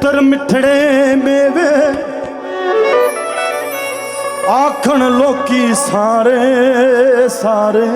ਮਿੱਤਰ ਮਿੱਠੜੇ ਮੇਵੇ। ਆਖਣ ਲੋਕੀ ਸਾਰੇ ਸਾਰੇ।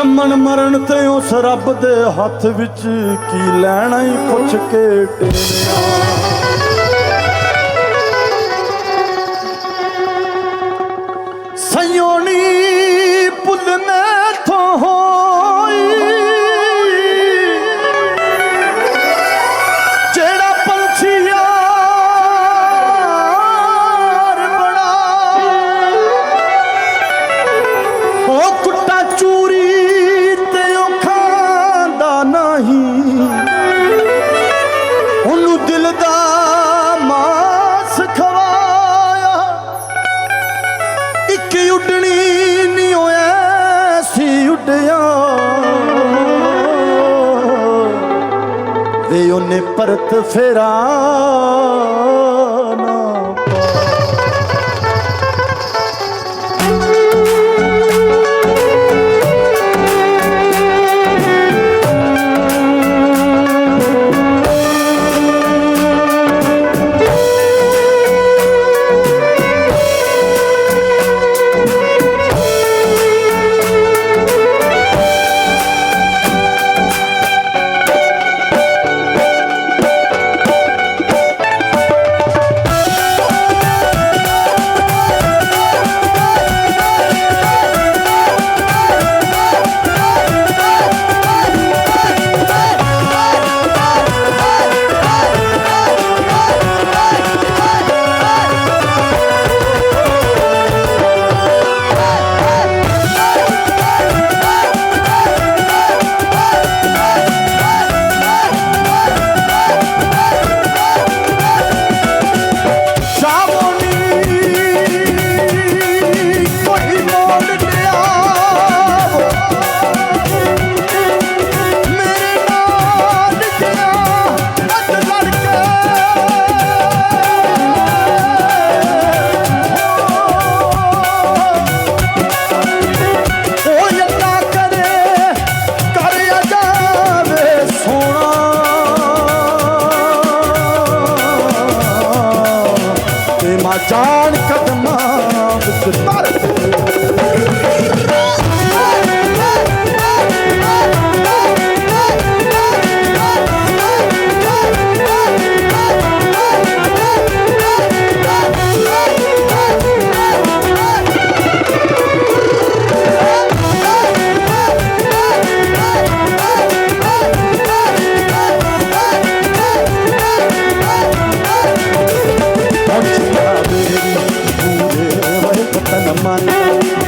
ਜੰਮਣ ਮਰਨ ਤੇ ਉਸ ਰੱਬ ਦੇ ਹੱਥ ਵਿੱਚ ਕੀ ਲੈਣਾ ਹੀ ਪੁੱਛ ਕੇ ਟੇਣਿਆ ਸੰਯੋਨੀ ਪੁੱਲ ਮੈਥੋਂ ਹੋ ਨੇ ਪਰਤ ਫੇਰਾ जान कब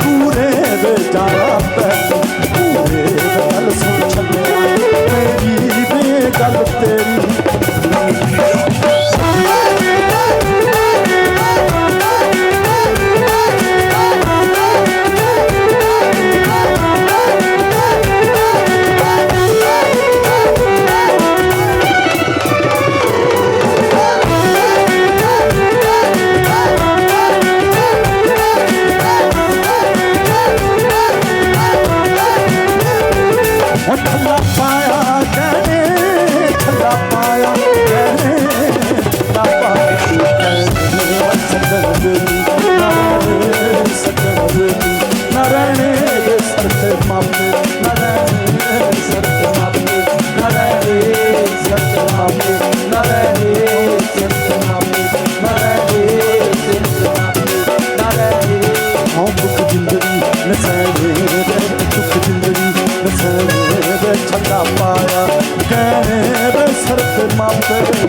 পুরে বেচারা ਬਸਰੇ ਦੁੱਖ ਜਿੰਦਗੀ ਬਸਰੇ ਛੱਲਾ ਪਾਇਆ ਕਹਿ ਬਸਰਤ ਮਾਪੇ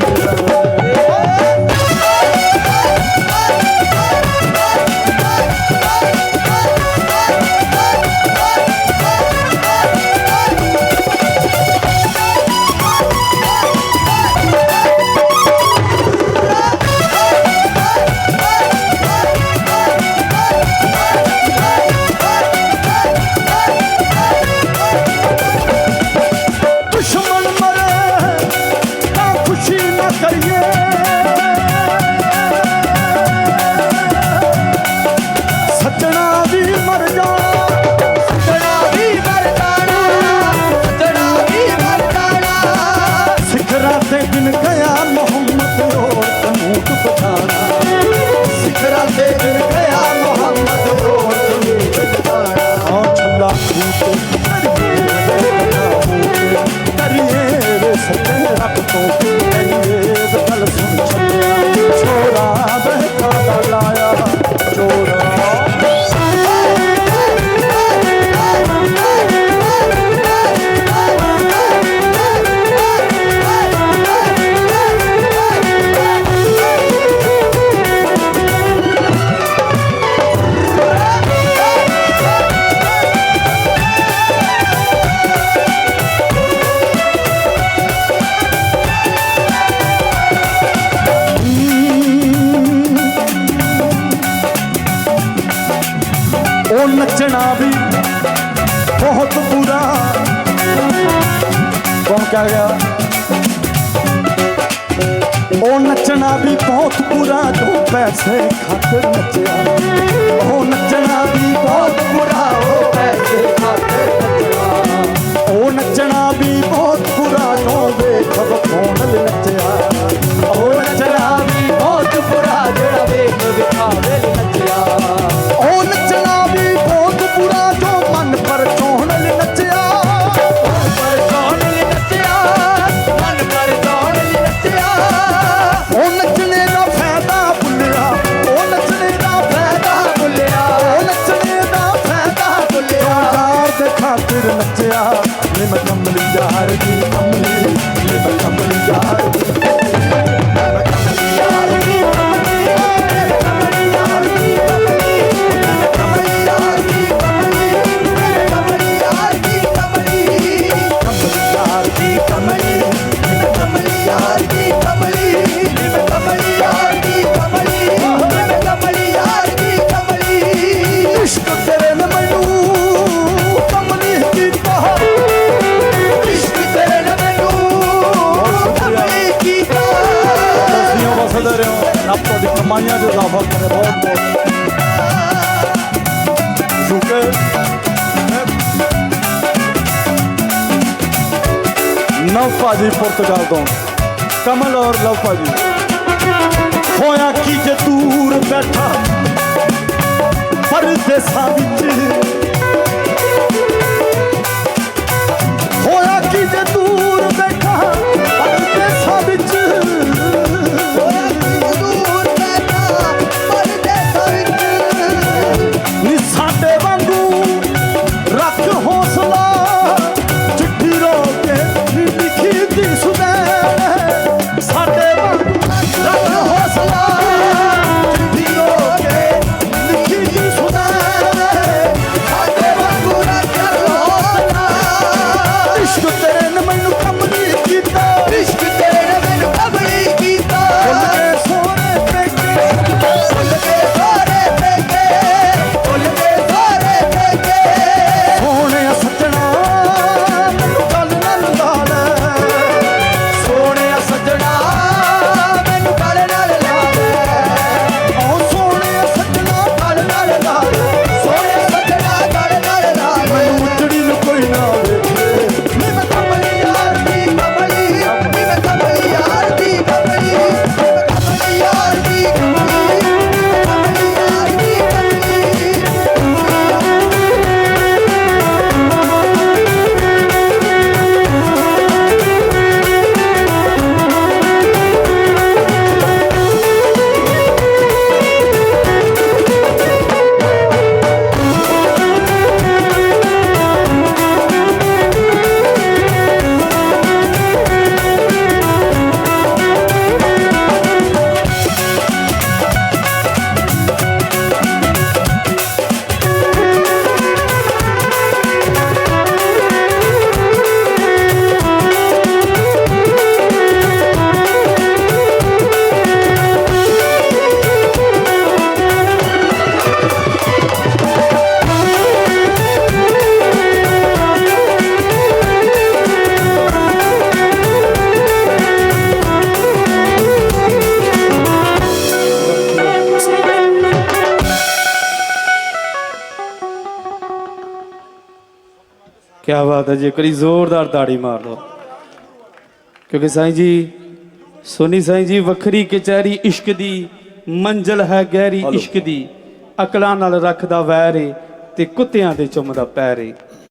puto. ਨੱਚਣਾ ਵੀ ਬਹੁਤ ਬੁਰਾ। ਕੌਣ ਕਹਿ ਗਿਆ? ਉਹ ਨੱਚਣਾ ਵੀ ਬਹੁਤ ਬੁਰਾ ਤੂੰ ਪੈਸੇ ਖਾਤਰ ਨੱਚਿਆ। ਉਹ ਨੱਚਣਾ ਵੀ ਬਹੁਤ ਬੁਰਾ, ਉਹ ਭਾਜੀ ਪੁਰਤਗਾਲ ਤੋਂ। ਕਮਲ ਔਰ ਲਵ ਭਾਜੀ। ਹੋਇਆ ਕੀ ਜੇ ਦੂਰ ਬੈਠਾ? ਪਰਦੇਸਾਂ ਵਿੱਚ। ਹੋਇਆ ਕੀ ਜੇ ਦੂਰ ਕਿਆ ਬਾਤ ਹੈ ਜੇ ਕਰੀ ਜ਼ੋਰਦਾਰ ਤਾੜੀ ਮਾਰ ਲਓ। ਕਿਉਂਕਿ ਸਾਈਂ ਜੀ ਸੋਨੀ ਸਾਈਂ ਜੀ ਵੱਖਰੀ ਕਚਹਿਰੀ ਇਸ਼ਕ ਦੀ ਮੰਜ਼ਲ ਹੈ ਗਹਿਰੀ ਇਸ਼ਕ ਦੀ। ਅਕਲਾਂ ਨਾਲ ਰੱਖਦਾ ਵੈਰ ਏ ਤੇ ਕੁੱਤਿਆਂ ਦੇ ਚੁੰਮਦਾ ਪੈਰ ਏ।